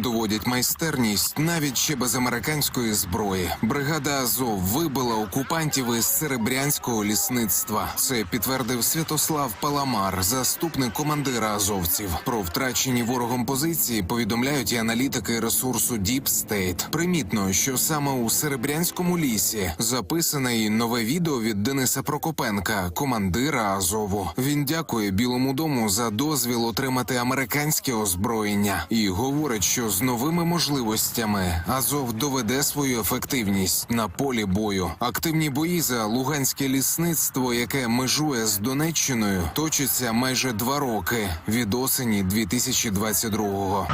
доводять майстерність навіть ще без американської зброї. Бригада Азов вибила окупантів із серебрянського лісництва. Це підтвердив Святослав Паламар, заступник командира азовців. Про втрачені ворогом позиції повідомляють і аналітики ресурсу Deep State. Примітно, що саме у серебрянському лісі записане і нове відео від Дениса Прокопенка, командира Азову. Він дякує Білому дому за дозвіл отримати американське озброєння і говорить, що з новими можливостями Азов доведе свою ефективність на полі бою. Активні бої за луганське лісництво, яке межує з Донеччиною, точаться майже два роки від осені 2022-го.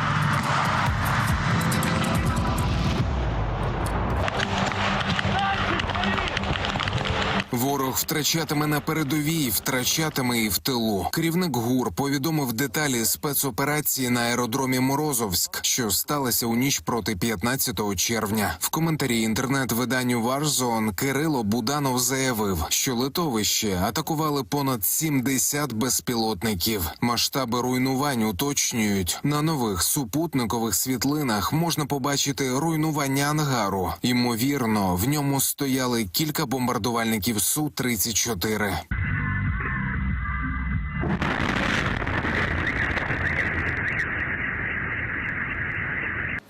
Ворог втрачатиме на передовій, втрачатиме і в тилу. Керівник ГУР повідомив деталі спецоперації на аеродромі Морозовськ, що сталося у ніч проти 15 червня. В коментарі інтернет-виданню Warzone Кирило Буданов заявив, що литовище атакували понад 70 безпілотників. Масштаби руйнувань уточнюють на нових супутникових світлинах. Можна побачити руйнування ангару. Ймовірно, в ньому стояли кілька бомбардувальників Су-34.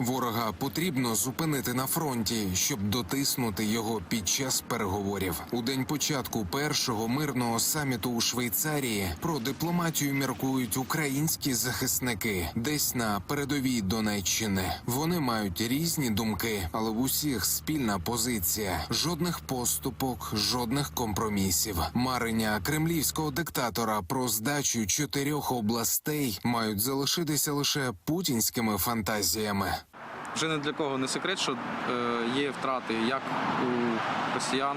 Ворога потрібно зупинити на фронті, щоб дотиснути його під час переговорів. У день початку першого мирного саміту у Швейцарії про дипломатію міркують українські захисники десь на передовій Донеччини. Вони мають різні думки, але в усіх спільна позиція: жодних поступок, жодних компромісів. Марення кремлівського диктатора про здачу чотирьох областей мають залишитися лише путінськими фантазіями. Вже не для кого не секрет, що е, є втрати як у росіян,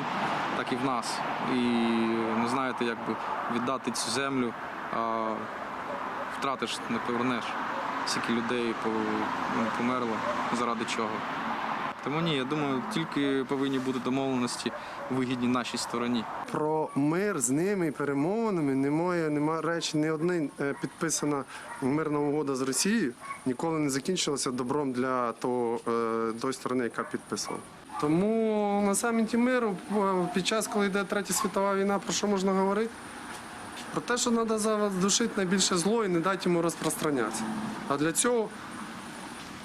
так і в нас. І не знаєте, як би віддати цю землю, а втратиш, не повернеш. Скільки людей ну, померло, заради чого. Тому ні, я думаю, тільки повинні бути домовленості вигідні нашій стороні. Про мир з ними і перемовинами немає, немає речі, ні одна е, підписана мирна угода з Росією ніколи не закінчилася добром для того, е, тої сторони, яка підписувала. Тому на саміті миру, е, під час, коли йде третя світова війна, про що можна говорити? Про те, що треба задушити найбільше зло і не дати йому розпространятися. А для цього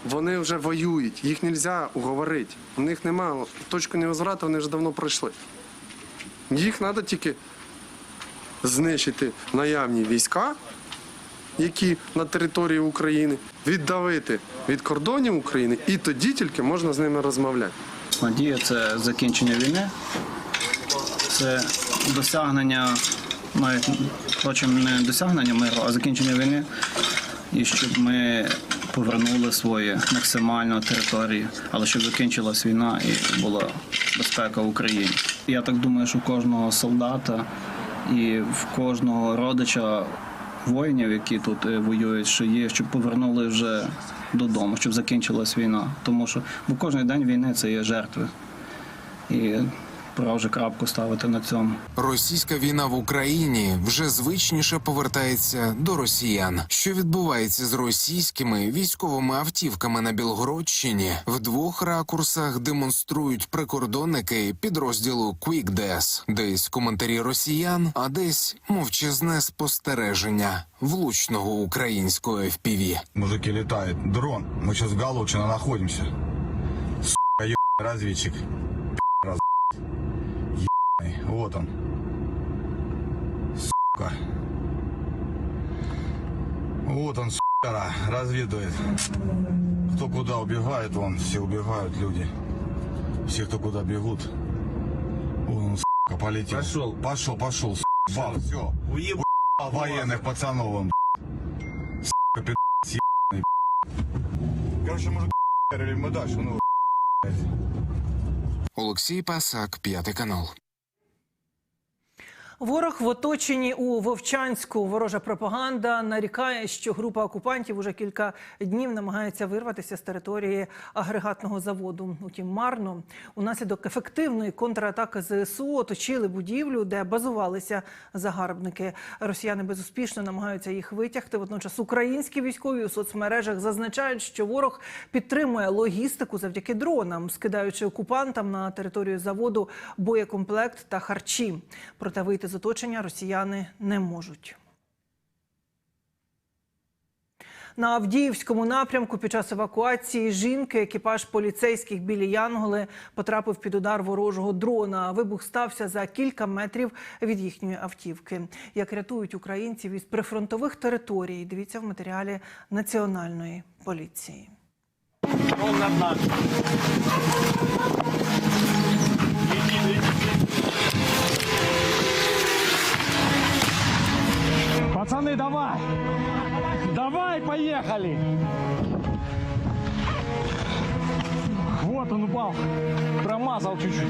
вони вже воюють, їх не можна уговорити. У них немає точки невозврату, вони вже давно пройшли. Їх треба тільки знищити наявні війська, які на території України, віддавити від кордонів України, і тоді тільки можна з ними розмовляти. Надія це закінчення війни, це досягнення, навіть впрочем, не досягнення миру, а закінчення війни, і щоб ми повернули свої максимально території, але щоб закінчилась війна і була безпека в Україні. Я так думаю, що в кожного солдата і в кожного родича воїнів, які тут е, воюють, що є, щоб повернули вже додому, щоб закінчилась війна. Тому що бо кожен день війни це є жертви. І пора вже крапку ставити на цьому. Російська війна в Україні вже звичніше повертається до росіян. Що відбувається з російськими військовими автівками на Білгородщині? В двох ракурсах демонструють прикордонники підрозділу QuickDes. Десь коментарі росіян, а десь мовчазне спостереження влучного українського FPV. Мужики, летает дрон. Мы сейчас в Галучино находимся. Сука, ебаный разведчик. Вот он. Сука. Вот он, сука, разведывает. Кто куда убегает, вон, все убегают люди. Все, кто куда бегут. Вон он, сука, полетел. Пошел. Пошел, пошел, сука. Бал, все. Уебал военных пацанов он, сука, пи***, ебаный, Короче, или мы дальше, ну, Олексій Пасак, п'ятий канал. Ворог в оточенні у Вовчанську. Ворожа пропаганда нарікає, що група окупантів уже кілька днів намагається вирватися з території агрегатного заводу. Утім, марно унаслідок ефективної контратаки ЗСУ оточили будівлю, де базувалися загарбники. Росіяни безуспішно намагаються їх витягти. Водночас українські військові у соцмережах зазначають, що ворог підтримує логістику завдяки дронам, скидаючи окупантам на територію заводу боєкомплект та харчі. Проте вийти з оточення росіяни не можуть. На Авдіївському напрямку під час евакуації жінки екіпаж поліцейських білі Янголи потрапив під удар ворожого дрона. Вибух стався за кілька метрів від їхньої автівки. Як рятують українців із прифронтових територій, дивіться в матеріалі національної поліції. Пацаны, давай! Давай, поехали! Вот он упал. Промазал чуть-чуть.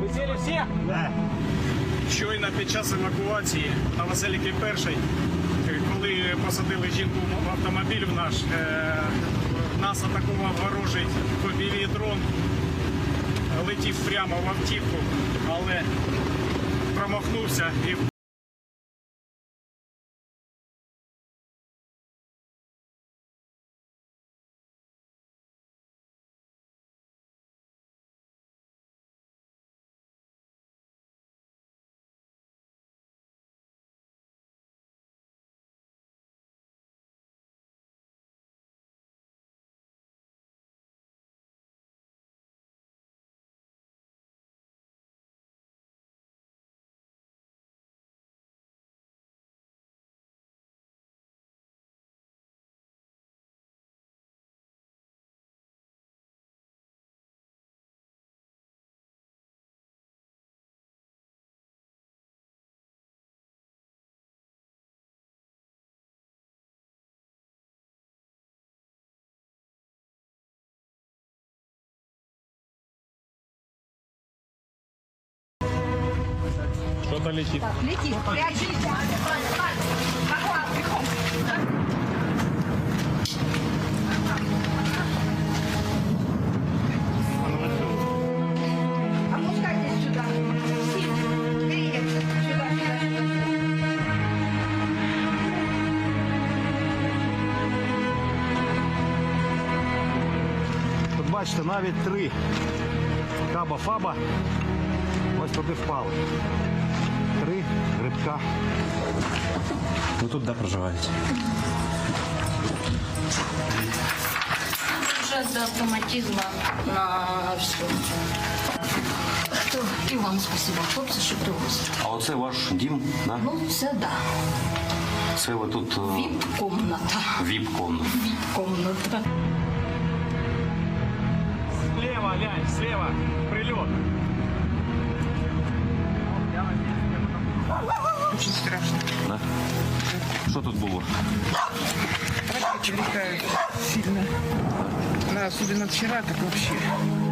Ви всі? Да. Щойно під час евакуації на Василіки перший, коли посадили жінку в автомобіль в наш, е, нас атакував ворожий побілій дрон летів прямо в автівку, але промахнувся і что-то летит. Летит. Прячься. Опускайтесь сюда. Все. Привет. Сюда, сюда, сюда. Тут бачите, навіть три каба фаба ось туди впали Три грибка. Ви тут де проживаєте? Уже до автоматизма на все. То і вам спасибо, хлопці, що привозите. А оце ваш дім, да? Ну, це да. Це ви тут е, Віп-комната. віп-комната. Віп-комната. Слева, глянь, слева, Прильот. Да? Що тут було? летают сильно. Да, особенно вчера так вообще.